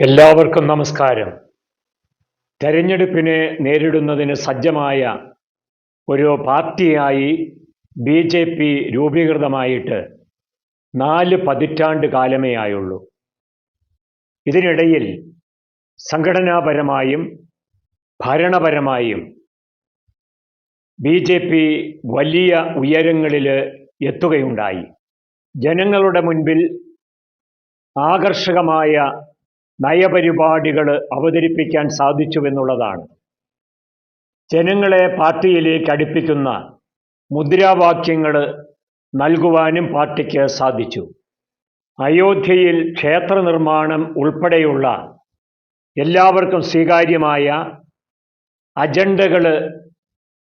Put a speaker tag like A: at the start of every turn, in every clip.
A: എല്ലാവർക്കും നമസ്കാരം. തെരഞ്ഞെടുപ്പിനെ നേരിടുന്നതിന് സജ്ജമായ ഒരു പാർട്ടിയായി ബി ജെ പി രൂപീകൃതമായിട്ട് നാല് പതിറ്റാണ്ട് കാലമേ ആയുള്ളൂ. ഇതിനിടയിൽ സംഘടനാപരമായും ഭരണപരമായും ബി ജെ പി വലിയ ഉയരങ്ങളിൽ എത്തുകയുണ്ടായി. ജനങ്ങളുടെ മുൻപിൽ ആകർഷകമായ നയപരിപാടികൾ അവതരിപ്പിക്കാൻ സാധിച്ചുവെന്നുള്ളതാണ്. ജനങ്ങളെ പാർട്ടിയിലേക്ക് അടുപ്പിക്കുന്ന മുദ്രാവാക്യങ്ങൾ നൽകുവാനും പാർട്ടിക്ക് സാധിച്ചു. അയോധ്യയിൽ ക്ഷേത്ര നിർമ്മാണം ഉൾപ്പെടെയുള്ള എല്ലാവർക്കും സ്വീകാര്യമായ അജണ്ടകൾ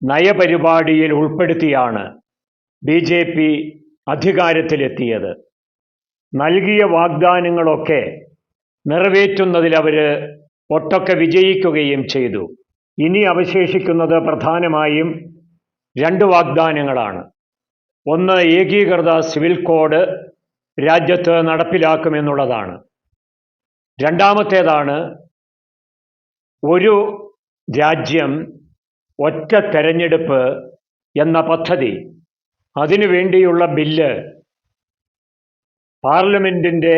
A: നയപരിപാടിയിൽ ഉൾപ്പെടുത്തിയാണ് ബി ജെ പി അധികാരത്തിലെത്തിയത്. നൽകിയ വാഗ്ദാനങ്ങളൊക്കെ നിറവേറ്റുന്നതിൽ അവർ ഒട്ടൊക്കെ വിജയിക്കുകയും ചെയ്തു. ഇനി അവശേഷിക്കുന്നത് പ്രധാനമായും രണ്ട് വാഗ്ദാനങ്ങളാണ്. ഒന്ന് ഏകീകൃത സിവിൽ കോഡ് രാജ്യത്ത് നടപ്പിലാക്കുമെന്നുള്ളതാണ്. രണ്ടാമത്തേതാണ് ഒരു രാജ്യം ഒറ്റ തെരഞ്ഞെടുപ്പ് എന്ന പദ്ധതി. അതിനു വേണ്ടിയുള്ള ബില്ല് പാർലമെന്റിന്റെ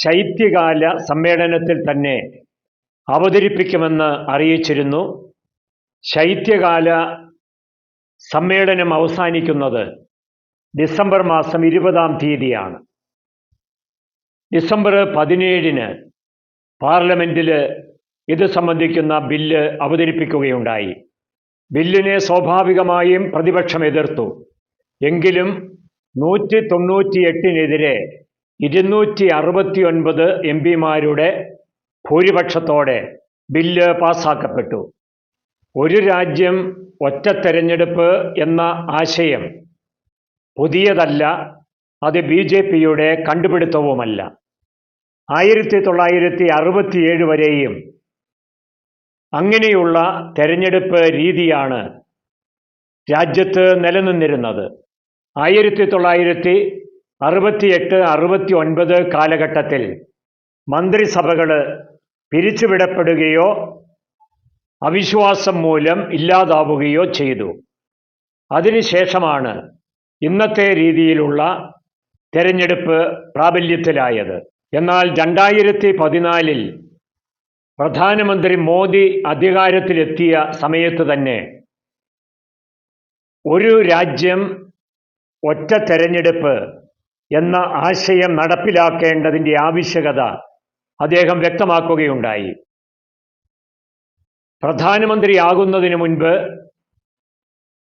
A: ശൈത്യകാല സമ്മേളനത്തിൽ തന്നെ അവതരിപ്പിക്കുമെന്ന് അറിയിച്ചിരുന്നു. ശൈത്യകാല സമ്മേളനം അവസാനിക്കുന്നത് ഡിസംബർ മാസം ഇരുപതാം തീയതിയാണ്. ഡിസംബർ പതിനേഴിന് പാർലമെന്റിൽ ഇത് സംബന്ധിക്കുന്ന ബില്ല് അവതരിപ്പിക്കുകയുണ്ടായി. ബില്ലിനെ സ്വാഭാവികമായും പ്രതിപക്ഷം എതിർത്തു. എങ്കിലും നൂറ്റി തൊണ്ണൂറ്റി എട്ടിനെതിരെ ഇരുന്നൂറ്റി അറുപത്തി ഒൻപത് എം പിമാരുടെ ഭൂരിപക്ഷത്തോടെ ബില്ല് പാസാക്കപ്പെട്ടു ഒരു രാജ്യം ഒറ്റ തെരഞ്ഞെടുപ്പ് എന്ന ആശയം പുതിയതല്ല അത് ബി ജെ പിയുടെ കണ്ടുപിടുത്തവുമല്ല. ആയിരത്തി തൊള്ളായിരത്തി അറുപത്തിയേഴ് വരെയും അങ്ങനെയുള്ള തെരഞ്ഞെടുപ്പ് രീതിയാണ് രാജ്യത്ത് നിലനിന്നിരുന്നത്. ആയിരത്തി തൊള്ളായിരത്തി അറുപത്തിയെട്ട് അറുപത്തി ഒൻപത് കാലഘട്ടത്തിൽ മന്ത്രിസഭകൾ പിരിച്ചുവിടപ്പെടുകയോ അവിശ്വാസം മൂലം ഇല്ലാതാവുകയോ ചെയ്തു. അതിനുശേഷമാണ് ഇന്നത്തെ രീതിയിലുള്ള തെരഞ്ഞെടുപ്പ് പ്രാബല്യത്തിലായത്. എന്നാൽ രണ്ടായിരത്തി പതിനാലിൽ പ്രധാനമന്ത്രി മോദി അധികാരത്തിലെത്തിയ സമയത്ത് തന്നെ ഒരു രാജ്യം ഒറ്റ തെരഞ്ഞെടുപ്പ് എന്ന ആശയം നടപ്പിലാക്കേണ്ടതിന്റെ ആവശ്യകത അദ്ദേഹം വ്യക്തമാക്കുകയുണ്ടായി. പ്രധാനമന്ത്രിയാകുന്നതിന് മുൻപ്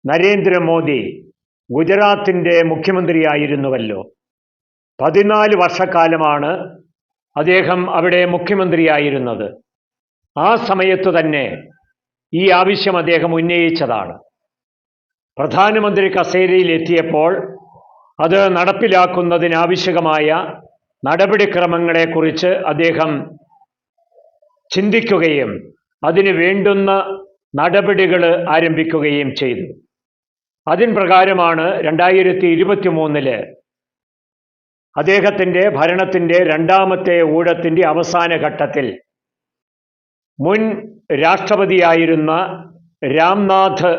A: നരേന്ദ്രമോദി ഗുജറാത്തിന്റെ മുഖ്യമന്ത്രിയായിരുന്നുവല്ലോ. പതിനാല് വർഷക്കാലമാണ് അദ്ദേഹം അവിടെ മുഖ്യമന്ത്രിയായിരുന്നത്. ആ സമയത്ത് തന്നെ ഈ ആവശ്യം അദ്ദേഹം ഉന്നയിച്ചതാണ്. പ്രധാനമന്ത്രി കസേരയിൽ എത്തിയപ്പോൾ അത് നടപ്പിലാക്കുന്നതിനാവശ്യകമായ നടപടിക്രമങ്ങളെക്കുറിച്ച് അദ്ദേഹം ചിന്തിക്കുകയും അതിന് വേണ്ടുന്ന നടപടികൾ ആരംഭിക്കുകയും ചെയ്തു. അതിൻ പ്രകാരമാണ് രണ്ടായിരത്തി ഇരുപത്തി മൂന്നിൽ അദ്ദേഹത്തിന്റെ ഭരണത്തിന്റെ രണ്ടാമത്തെ ഊഴത്തിന്റെ അവസാന ഘട്ടത്തിൽ മുൻ രാഷ്ട്രപതിയായിരുന്ന രാംനാഥ്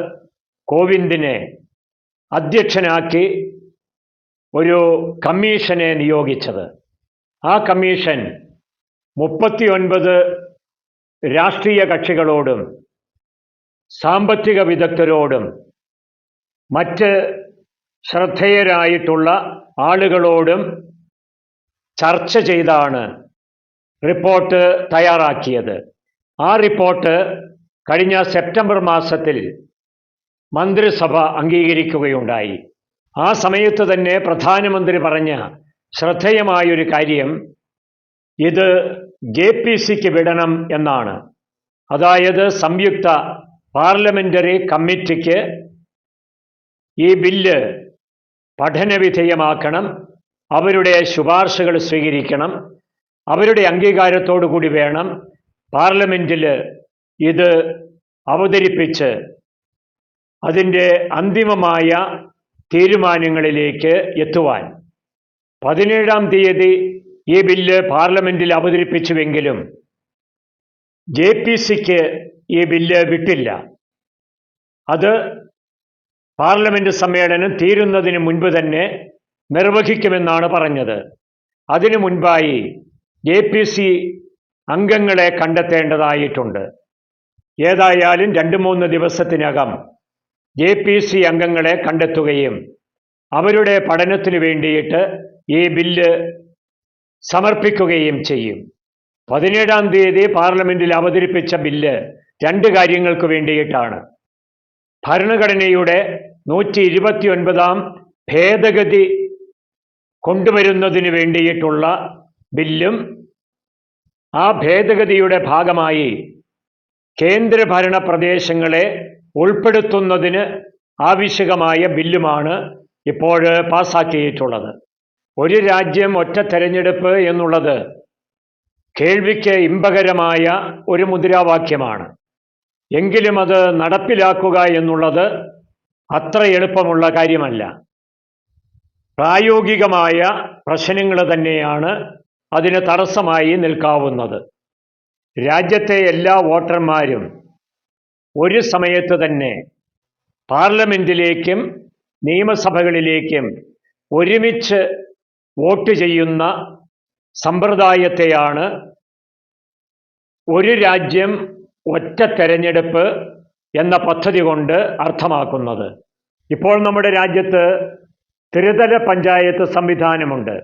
A: കോവിന്ദിനെ അധ്യക്ഷനാക്കി ഒരു കമ്മീഷനെ നിയോഗിച്ചത്. ആ കമ്മീഷൻ മുപ്പത്തിയൊൻപത് രാഷ്ട്രീയ കക്ഷികളോടും സാമ്പത്തിക വിദഗ്ധരോടും മറ്റ് ശ്രദ്ധേയരായിട്ടുള്ള ആളുകളോടും ചർച്ച ചെയ്താണ് റിപ്പോർട്ട് തയ്യാറാക്കിയത്. ആ റിപ്പോർട്ട് കഴിഞ്ഞ സെപ്റ്റംബർ മാസത്തിൽ മന്ത്രിസഭ അംഗീകരിക്കുകയുണ്ടായി. ആ സമയത്ത് തന്നെ പ്രധാനമന്ത്രി പറഞ്ഞ ശ്രദ്ധേയമായൊരു കാര്യം ഇത് ജെ പി സിക്ക് വിടണം എന്നാണ്. അതായത് സംയുക്ത പാർലമെന്ററി കമ്മിറ്റിക്ക് ഈ ബില്ല് പഠനവിധേയമാക്കണം അവരുടെ ശുപാർശകൾ സ്വീകരിക്കണം അവരുടെ അംഗീകാരത്തോടു കൂടി വേണം പാർലമെന്റിൽ ഇത് അവതരിപ്പിച്ച് അതിന്റെ അന്തിമമായ തീരുമാനങ്ങളിലേക്ക് എത്തുവാൻ. പതിനേഴാം തീയതി ഈ ബില്ല് പാർലമെന്റിൽ അവതരിപ്പിച്ചുവെങ്കിലും ജെ പി സിക്ക് ഈ ബില്ല് വിട്ടില്ല. അത് പാർലമെന്റ് സമ്മേളനം തീരുന്നതിന് മുൻപ് തന്നെ നിർവഹിക്കുമെന്നാണ് പറഞ്ഞത്. അതിനു മുൻപായി ജെ പി സി അംഗങ്ങളെ കണ്ടെത്തേണ്ടതായിട്ടുണ്ട്. ഏതായാലും രണ്ട് മൂന്ന് ദിവസത്തിനകം ജെ പി സി അംഗങ്ങളെ കണ്ടെത്തുകയും അവരുടെ പഠനത്തിന് വേണ്ടിയിട്ട് ഈ ബില്ല് സമർപ്പിക്കുകയും ചെയ്യും. പതിനേഴാം തീയതി പാർലമെന്റിൽ അവതരിപ്പിച്ച ബില്ല് രണ്ട് കാര്യങ്ങൾക്ക് വേണ്ടിയിട്ടാണ്. ഭരണഘടനയുടെ നൂറ്റി ഇരുപത്തി ഒൻപതാം ഭേദഗതി കൊണ്ടുവരുന്നതിന് വേണ്ടിയിട്ടുള്ള ബില്ലും ആ ഭേദഗതിയുടെ ഭാഗമായി കേന്ദ്രഭരണ പ്രദേശങ്ങളെ ഉൾപ്പെടുത്തുന്നതിന് ആവശ്യകമായ ബില്ലുമാണ് ഇപ്പോൾ പാസാക്കിയിട്ടുള്ളത് ഒരു രാജ്യം ഒറ്റ തെരഞ്ഞെടുപ്പ് എന്നുള്ളത് കേൾവിക്ക് ഇമ്പകരമായ ഒരു മുദ്രാവാക്യമാണ്. എങ്കിലും അത് നടപ്പിലാക്കുക എന്നുള്ളത് അത്ര എളുപ്പമുള്ള കാര്യമല്ല. പ്രായോഗികമായ പ്രശ്നങ്ങൾ തന്നെയാണ് അതിന് തടസ്സമായി നിൽക്കാവുന്നത്. രാജ്യത്തെ എല്ലാ വോട്ടർമാരും ഒരു സമയത്ത് തന്നെ പാർലമെന്റിലേക്കും നിയമസഭകളിലേക്കും ഒരുമിച്ച് വോട്ട് ചെയ്യുന്ന സമ്പ്രദായത്തെയാണ് ഒരു രാജ്യം ഒറ്റ തെരഞ്ഞെടുപ്പ് എന്ന പദ്ധതി കൊണ്ട് അർത്ഥമാക്കുന്നത്. ഇപ്പോൾ നമ്മുടെ രാജ്യത്ത് ത്രിതല പഞ്ചായത്ത് സംവിധാനമുണ്ട്.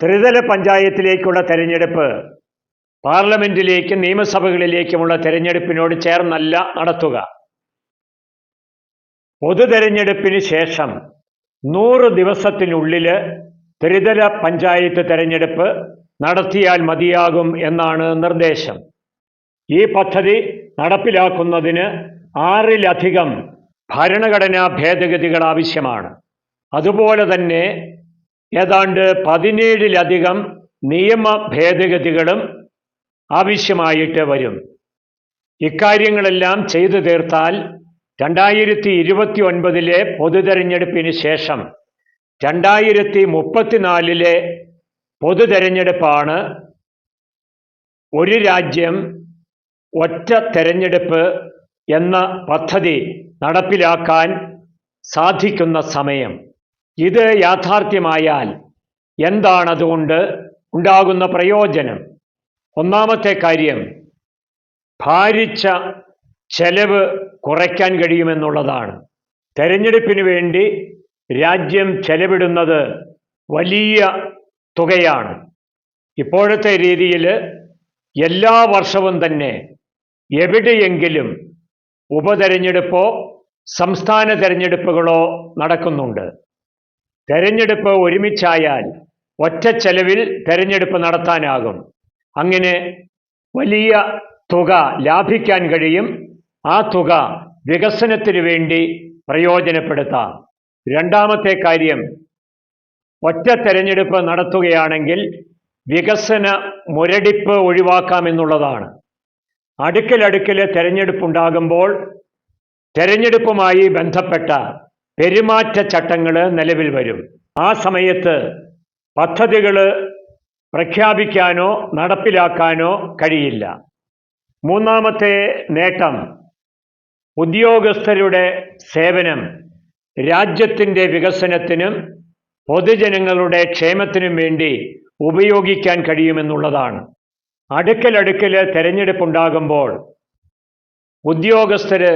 A: ത്രിതല പഞ്ചായത്തിലേക്കുള്ള തെരഞ്ഞെടുപ്പ് പാർലമെന്റിലേക്കും നിയമസഭകളിലേക്കുമുള്ള തെരഞ്ഞെടുപ്പിനോട് ചേർന്നല്ല നടത്തുക. പൊതു തെരഞ്ഞെടുപ്പിന് ശേഷം നൂറ് ദിവസത്തിനുള്ളിൽ ത്രിതല പഞ്ചായത്ത് തെരഞ്ഞെടുപ്പ് നടത്തിയാൽ മതിയാകും എന്നാണ് നിർദ്ദേശം. ഈ പദ്ധതി നടപ്പിലാക്കുന്നതിന് ആറിലധികം ഭരണഘടനാ ഭേദഗതികൾ ആവശ്യമാണ്. അതുപോലെ തന്നെ ഏതാണ്ട് പതിനേഴിലധികം നിയമ ഭേദഗതികളും ആവശ്യമായിട്ട് വരും. ഇക്കാര്യങ്ങളെല്ലാം ചെയ്തു തീർത്താൽ രണ്ടായിരത്തി ഇരുപത്തി ഒൻപതിലെ പൊതു തെരഞ്ഞെടുപ്പിന് ശേഷം രണ്ടായിരത്തി മുപ്പത്തിനാലിലെ പൊതു തെരഞ്ഞെടുപ്പാണ് ഒരു രാജ്യം ഒറ്റ തെരഞ്ഞെടുപ്പ് എന്ന പദ്ധതി നടപ്പിലാക്കാൻ സാധിക്കുന്ന സമയം. ഇത് യാഥാർത്ഥ്യമായാൽ എന്താണ് അതുകൊണ്ട് ഉണ്ടാകുന്ന പ്രയോജനം? ഒന്നാമത്തെ കാര്യം ഭാരിച്ച ചെലവ് കുറയ്ക്കാൻ കഴിയുമെന്നുള്ളതാണ്. തെരഞ്ഞെടുപ്പിന് വേണ്ടി രാജ്യം ചെലവിടുന്നത് വലിയ തുകയാണ്. ഇപ്പോഴത്തെ രീതിയിൽ എല്ലാ വർഷവും തന്നെ എവിടെയെങ്കിലും ഉപതെരഞ്ഞെടുപ്പോ സംസ്ഥാന തെരഞ്ഞെടുപ്പുകളോ നടക്കുന്നുണ്ട്. തെരഞ്ഞെടുപ്പ് ഒരുമിച്ചായാൽ ഒറ്റ ചെലവിൽ തെരഞ്ഞെടുപ്പ് നടത്താനാകും. അങ്ങനെ വലിയ തുക ലാഭിക്കാൻ കഴിയും. ആ തുക വികസനത്തിന് വേണ്ടി പ്രയോജനപ്പെടുത്താം. രണ്ടാമത്തെ കാര്യം ഒറ്റ തെരഞ്ഞെടുപ്പ് നടത്തുകയാണെങ്കിൽ വികസന മുരടിപ്പ് ഒഴിവാക്കാമെന്നുള്ളതാണ് അടുക്കലടുക്കൽ തെരഞ്ഞെടുപ്പുണ്ടാകുമ്പോൾ തെരഞ്ഞെടുപ്പുമായി ബന്ധപ്പെട്ട പെരുമാറ്റച്ചട്ടങ്ങൾ നിലവിൽ വരും. ആ സമയത്ത് പദ്ധതികൾ പ്രഖ്യാപിക്കാനോ നടപ്പിലാക്കാനോ കഴിയില്ല. മൂന്നാമത്തെ നേട്ടം ഉദ്യോഗസ്ഥരുടെ സേവനം. രാജ്യത്തിന്റെ വികസനത്തിനും പൊതുജനങ്ങളുടെ ക്ഷേമത്തിനും വേണ്ടി ഉപയോഗിക്കാൻ കഴിയുമെന്നുള്ളതാണ്. അടുക്കലടുക്കൽ തെരഞ്ഞെടുപ്പുണ്ടാകുമ്പോൾ ഉദ്യോഗസ്ഥര്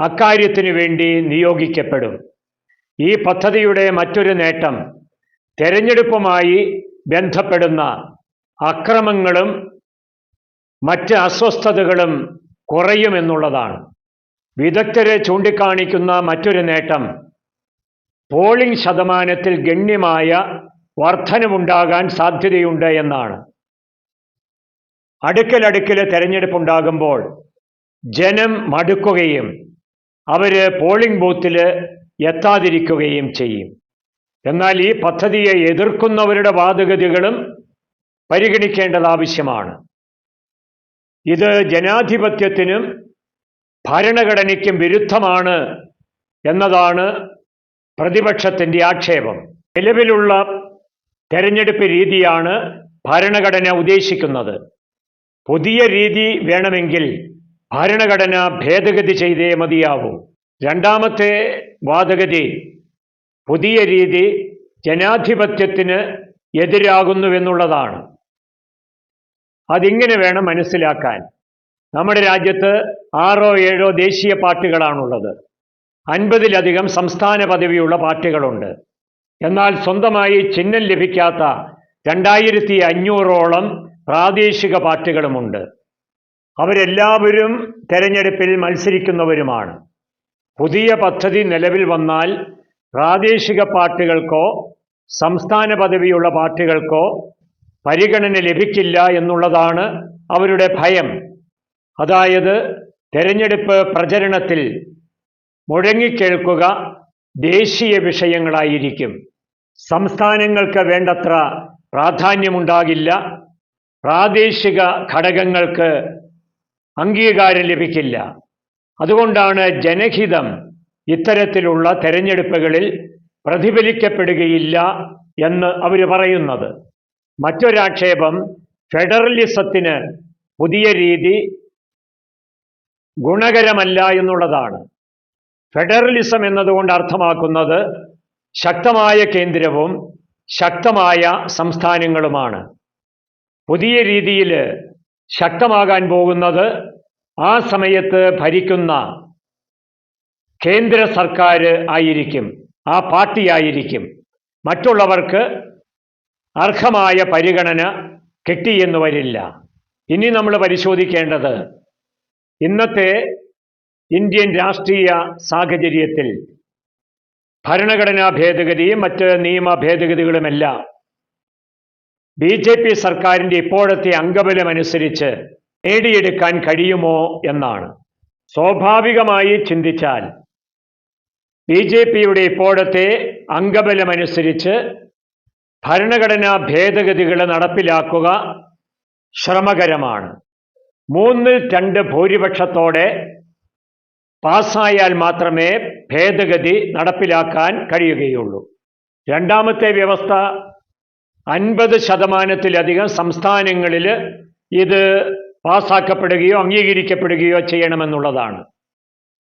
A: അക്കാര്യത്തിനു വേണ്ടി നിയോഗിക്കപ്പെടും. ഈ പദ്ധതിയുടെ മറ്റൊരു നേട്ടം തെരഞ്ഞെടുപ്പുമായി ബന്ധപ്പെടുന്ന അക്രമങ്ങളും മറ്റ് അസ്വസ്ഥതകളും കുറയുമെന്നുള്ളതാണ് വിദഗ്ധരെ ചൂണ്ടിക്കാണിക്കുന്ന മറ്റൊരു നേട്ടം പോളിംഗ് ശതമാനത്തിൽ ഗണ്യമായ വർധനവുണ്ടാകാൻ സാധ്യതയുണ്ട് എന്നാണ്. അടുക്കലടുക്കൽ തെരഞ്ഞെടുപ്പുണ്ടാകുമ്പോൾ ജനം മടുക്കുകയും അവർ പോളിംഗ് ബൂത്തിൽ എത്താതിരിക്കുകയും ചെയ്യും. എന്നാൽ ഈ പദ്ധതിയെ എതിർക്കുന്നവരുടെ വാദഗതികളും പരിഗണിക്കേണ്ടത് ആവശ്യമാണ്. ഇത് ജനാധിപത്യത്തിനും ഭരണഘടനയ്ക്കും വിരുദ്ധമാണ് എന്നതാണ് പ്രതിപക്ഷത്തിന്റെ ആക്ഷേപം. നിലവിലുള്ള തെരഞ്ഞെടുപ്പ് രീതിയാണ് ഭരണഘടന ഉദ്ദേശിക്കുന്നത്. പുതിയ രീതി വേണമെങ്കിൽ ഭരണഘടന ഭേദഗതി ചെയ്തേ മതിയാവൂ. രണ്ടാമത്തെ വാദഗതി പുതിയ രീതി ജനാധിപത്യത്തിന് എതിരാകുന്നുവെന്നുള്ളതാണ്. അതിങ്ങനെ വേണം മനസ്സിലാക്കാൻ. നമ്മുടെ രാജ്യത്ത് ആറോ ഏഴോ ദേശീയ പാർട്ടികളാണുള്ളത്. അൻപതിലധികം സംസ്ഥാന പദവിയുള്ള പാർട്ടികളുണ്ട്. എന്നാൽ സ്വന്തമായി ചിഹ്നം ലഭിക്കാത്ത രണ്ടായിരത്തി അഞ്ഞൂറോളം പ്രാദേശിക പാർട്ടികളുമുണ്ട്. അവരെല്ലാവരും തെരഞ്ഞെടുപ്പിൽ മത്സരിക്കുന്നവരുമാണ്. പുതിയ പദ്ധതി നിലവിൽ വന്നാൽ പ്രാദേശിക പാർട്ടികൾക്കോ സംസ്ഥാന പദവിയുള്ള പാർട്ടികൾക്കോ പരിഗണന ലഭിക്കില്ല എന്നുള്ളതാണ് അവരുടെ ഭയം. അതായത് തെരഞ്ഞെടുപ്പ് പ്രചരണത്തിൽ മുഴങ്ങിക്കേൾക്കുക ദേശീയ വിഷയങ്ങളായിരിക്കും. സംസ്ഥാനങ്ങൾക്ക് വേണ്ടത്ര പ്രാധാന്യമുണ്ടാകില്ല. പ്രാദേശിക ഘടകങ്ങൾക്ക് അംഗീകാരം ലഭിക്കില്ല. അതുകൊണ്ടാണ് ജനഹിതം ഇത്തരത്തിലുള്ള തെരഞ്ഞെടുപ്പുകളിൽ പ്രതിഫലിക്കപ്പെടുകയില്ല എന്ന് അവർ പറയുന്നത്. മറ്റൊരാക്ഷേപം ഫെഡറലിസത്തിന് പുതിയ രീതി ഗുണകരമല്ല എന്നുള്ളതാണ്. ഫെഡറലിസം എന്നതുകൊണ്ട് അർത്ഥമാക്കുന്നത് ശക്തമായ കേന്ദ്രവും ശക്തമായ സംസ്ഥാനങ്ങളുമാണ്. പുതിയ രീതിയിൽ ശക്തമാകാൻ പോകുന്നത് ആ സമയത്ത് ഭരിക്കുന്ന കേന്ദ്ര സർക്കാർ ആയിരിക്കും ആ പാർട്ടി ആയിരിക്കും. മറ്റുള്ളവർക്ക് അർഹമായ പരിഗണന കിട്ടിയെന്ന് വരില്ല. ഇനി നമ്മൾ പരിശോധിക്കേണ്ടത് ഇന്നത്തെ ഇന്ത്യൻ രാഷ്ട്രീയ സാഹചര്യത്തിൽ ഭരണഘടനാ ഭേദഗതിയും മറ്റ് നിയമ ഭേദഗതികളുമെല്ലാം ബി ജെ പി സർക്കാരിന്റെ ഇപ്പോഴത്തെ അംഗബലമനുസരിച്ച് നേടിയെടുക്കാൻ കഴിയുമോ എന്നാണ്. സ്വാഭാവികമായി ചിന്തിച്ചാൽ ബി ജെ പിയുടെ ഇപ്പോഴത്തെ അംഗബലമനുസരിച്ച് ഭരണഘടനാ ഭേദഗതികൾ നടപ്പിലാക്കുക ശ്രമകരമാണ്. മൂന്നിൽ രണ്ട് ഭൂരിപക്ഷത്തോടെ പാസ്സായാൽ മാത്രമേ ഭേദഗതി നടപ്പിലാക്കാൻ കഴിയുകയുള്ളൂ. രണ്ടാമത്തെ വ്യവസ്ഥ അൻപത് ശതമാനത്തിലധികം സംസ്ഥാനങ്ങളിൽ ഇത് പാസ്സാക്കപ്പെടുകയോ അംഗീകരിക്കപ്പെടുകയോ ചെയ്യണമെന്നുള്ളതാണ്.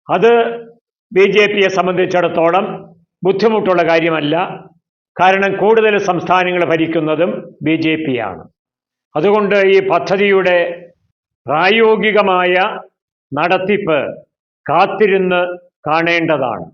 A: അത് ബി ജെ പിയെ സംബന്ധിച്ചിടത്തോളം ബുദ്ധിമുട്ടുള്ള കാര്യമല്ല. കാരണം കൂടുതൽ സംസ്ഥാനങ്ങൾ ഭരിക്കുന്നതും ബി ജെ പിയാണ്. അതുകൊണ്ട് ഈ പദ്ധതിയുടെ പ്രായോഗികമായ നടത്തിപ്പ് കാത്തിരുന്ന് കാണേണ്ടതാണ്.